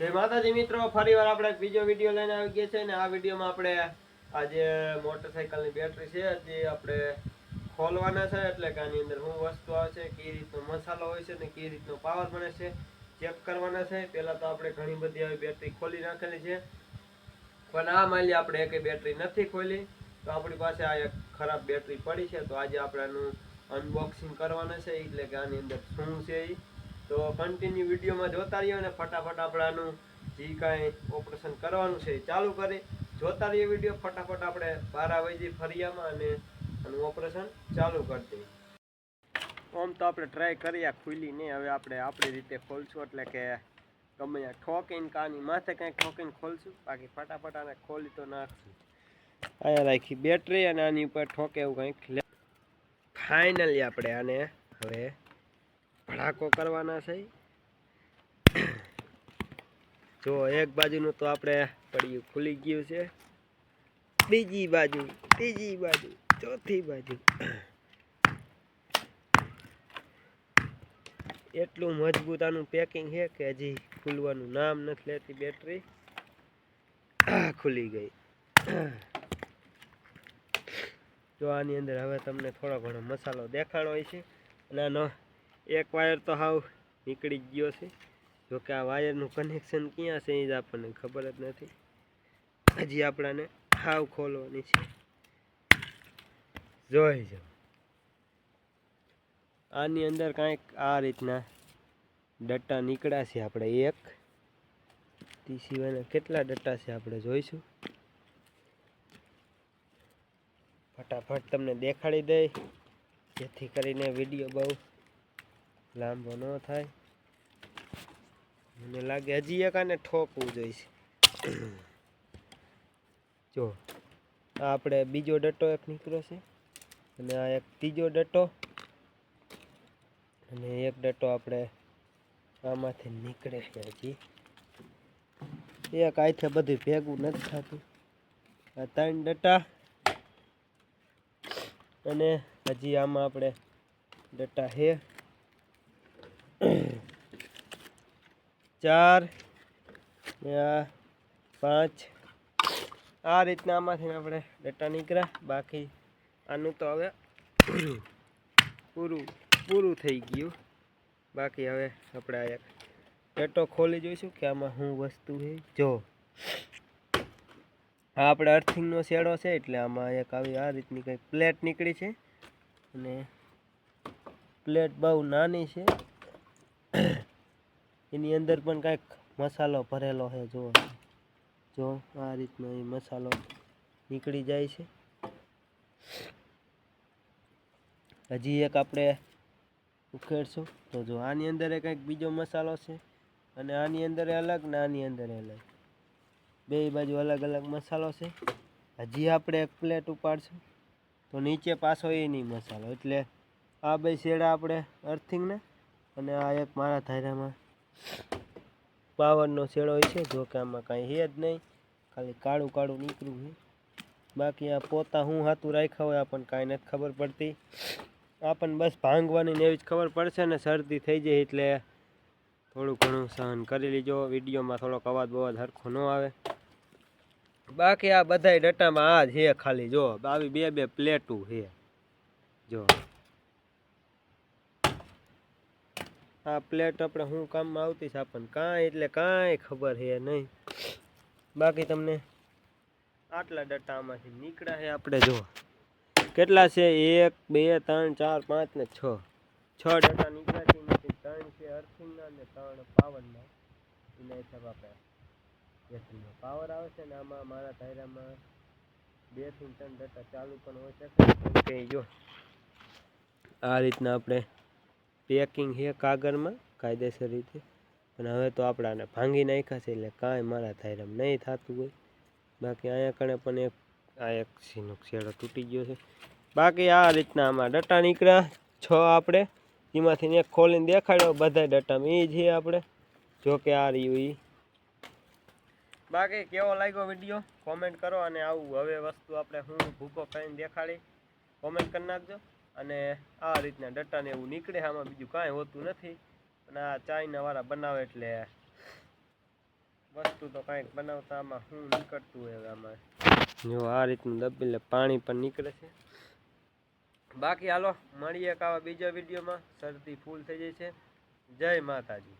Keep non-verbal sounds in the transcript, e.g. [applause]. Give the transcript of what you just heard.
જય માતાજી મિત્રો, ફરીવાર આપણે બીજો વીડિયો લઈને આવી ગયા છે ને આ વિડીયોમાં આપણે આજે મોટરસાઇકલની બેટરી છે, જે આપણે ખોલવાના છે, એટલે કે આની અંદર શું વસ્તુ આવે છે, કઈ રીતનો મસાલો હોય છે ને કઈ રીતનો પાવર બને છે, ચેક કરવાના છે. પહેલાં તો આપણે ઘણી બધી આવી બેટરી ખોલી નાખેલી છે. પણ આ માલી આપણે એકે બેટરી નથી ખોલી. તો આપણી પાસે આ એક ખરાબ બેટરી પડી છે, તો આજે આપણે આનું અનબોક્સિંગ કરવાના છે, એટલે કે આની અંદર શું છે એ તો કન્ટિન્યુ વિડીયોમાં જોતા રહીએ અને ફટાફટ આપણે આનું જે કાંઈ ઓપરેશન કરવાનું છે ચાલુ કરી જોતા રહીએ વીડિયો, ફટાફટ આપણે બારા વાગી ફરિયામાં અને આનું ઓપરેશન ચાલુ કરી દઈએ. આમ તો આપણે ટ્રાય કરીએ ખુલી નહીં હવે આપણે આપણી રીતે ખોલશું, એટલે કે ગમે ત્યાં ઠોકીને કાની માથે કાંઈ ઠોકીને ખોલશું. બાકી ફટાફટ આને ખોલી તો નાખશું. અહીંયા રાખી બેટરી અને આની ઉપર ઠોકે એવું કંઈક ફાઇનલી આપણે આને હવે ભડાકો કરવાના છે. જો એક બાજુનું તો આપણે પડ્યું ખુલી ગયું છે. બીજી બાજુ, ત્રીજી બાજુ, ચોથી બાજુ. એટલું મજબૂત આનું પેકિંગ છે કે હજી ખુલવાનું નામ નથી લેતી બેટરી ખુલી ગઈ. જો આની અંદર હવે તમને થોડો ઘણો મસાલો દેખાણો હોય છે અને આનો એક વાયર તો હાવ નીકળી ગયો છે. જોકે આ વાયરનું કનેક્શન ક્યાં છે એ જ આપણને ખબર જ નથી. હજી આપણાને હાવ ખોલવાની છે. જોઈ જો આની અંદર કાંઈક આ રીતના ડટ્ટા નીકળ્યા છે આપણે એક. તે સિવાયના કેટલા ડટ્ટા છે આપણે જોઈશું. ફટાફટ તમને દેખાડી દઈ. જેથી કરીને વીડિયો બહુ લાંબો ન થાય. મને લાગે હજી એક આને ઠોકવું જોઈશે. [clears throat] જો, આ આપણે બીજો ડટ્ટો એક નીકળ્યો છે. અને આ એક ત્રીજો ડટ્ટો. અને એક ડટ્ટો આપણે આમાંથી નીકળે છે હજી. એક આથી બધું ભેગું નથી થતું. આ ત્રણ ડટ્ટા. અને હજી આમાં આપણે ડટ્ટા છે. ચાર ને આ પાંચ. આ રીતના આમાંથી આપણે ડેટા નીકળ્યા. બાકી આનું તો હવે પૂરું પૂરું થઈ ગયું. બાકી હવે આપણે આ એક ડેટો ખોલી જોઈશું કે આમાં શું વસ્તુ છે. જો, આ આપણે અર્થિંગનો શેડો છે એટલે આમાં એક આવી, આ રીતની કંઈક પ્લેટ નીકળી છે. અને પ્લેટ બહુ નાની છે. એની અંદર પણ કાંઈક મસાલો ભરેલો છે જો જો, આ રીતનો એ મસાલો નીકળી જાય છે. હજી એક આપણે ઉખેડશું. તો જો, આની અંદર કંઈક બીજો મસાલો છે અને આની અંદર અલગ ને આની અંદર અલગ. બે બાજુ અલગ અલગ મસાલો છે. હજી આપણે એક પ્લેટ ઉપાડશું. તો નીચે પાછો એ નહીં મસાલો. એટલે આ બે શેડા આપણે અર્થિંગના અને આ એક મારા ધારામાં પાવરનો છેડો હોય છે, જો કે આમાં કાંઈ છે જ નહીં. ખાલી કાળું કાળું નીકળ્યું છે. બાકી આ પોતા હું હાથું રાખ્યા હોય આપણને કાંઈ નથી ખબર પડતી. આપણને બસ ભાંગવાની ને એવી જ ખબર પડશે ને શરદી થઈ જાય એટલે થોડું ઘણું સહન કરી લીજો. વિડીયોમાં થોડોક અવાજ બવાજ હરખો ન આવે. બાકી આ બધાય ડટામાં આ જ છે ખાલી, જો. આવી બે બે પ્લેટું છે. જો. આ પ્લેટ આપણે શું કામમાં આવતી છે આપણને કાંઈ એટલે કાંઈ ખબર છે નહીં. બાકી તમને આટલા ડટ્ટા આમાંથી નીકળ્યા છે આપણે જો. કેટલા છે? એક, બે, ત્રણ, ચાર, પાંચ ને છ. છ ડટ્ટા નીકળ્યા છે, એમાંથી ત્રણ છે અર્થિંગના ને ત્રણ પાવરના. એના હિસાબ આપણે બેટરીનો પાવર આવે છે ને આમાં મારા ધાયરામાં બેથી ત્રણ ડટ્ટા ચાલુ પણ હોય છે કે જો. આ રીતના આપણે પેકિંગ છે કાગળમાં, કાયદેસર રીતે. અને હવે તો આપણાને ભાંગી નાખ્યા છે એટલે કાંઈ મારા ધાયરામાં નહીં થતું હોય. બાકી અહીંયા કણે પણ એક, આ એક સીનો શેડો તૂટી ગયો છે. બાકી આ રીતના આમાં ડટ્ટા નીકળ્યા છ આપણે. એમાંથી એક ખોલીને દેખાડ્યો બધા ડટ્ટામાં એ છે આપણે. જો કે આ રહ્યું એ બાકી કેવો લાગ્યો વીડિયો? કોમેન્ટ કરો અને આવું હવે વસ્તુ આપણે હું ભૂકો કરીને દેખાડી. કોમેન્ટ કરી નાખજો. અને આ રીતના ડટ્ટાને એવું નીકળે, આમાં બીજું કાંઈ હોતું નથી. અને આ ચાઇનાવાળા બનાવે એટલે વસ્તુ તો કાંઈક બનાવતા, આમાં શું નીકળતું હોય હવે આમાં? જો આ રીતનું દબીલે પાણી પણ નીકળે છે. બાકી હાલો, મળીએ એક આવા બીજા વિડીયોમાં. શરદી ફૂલ થઈ જાય છે. જય માતાજી.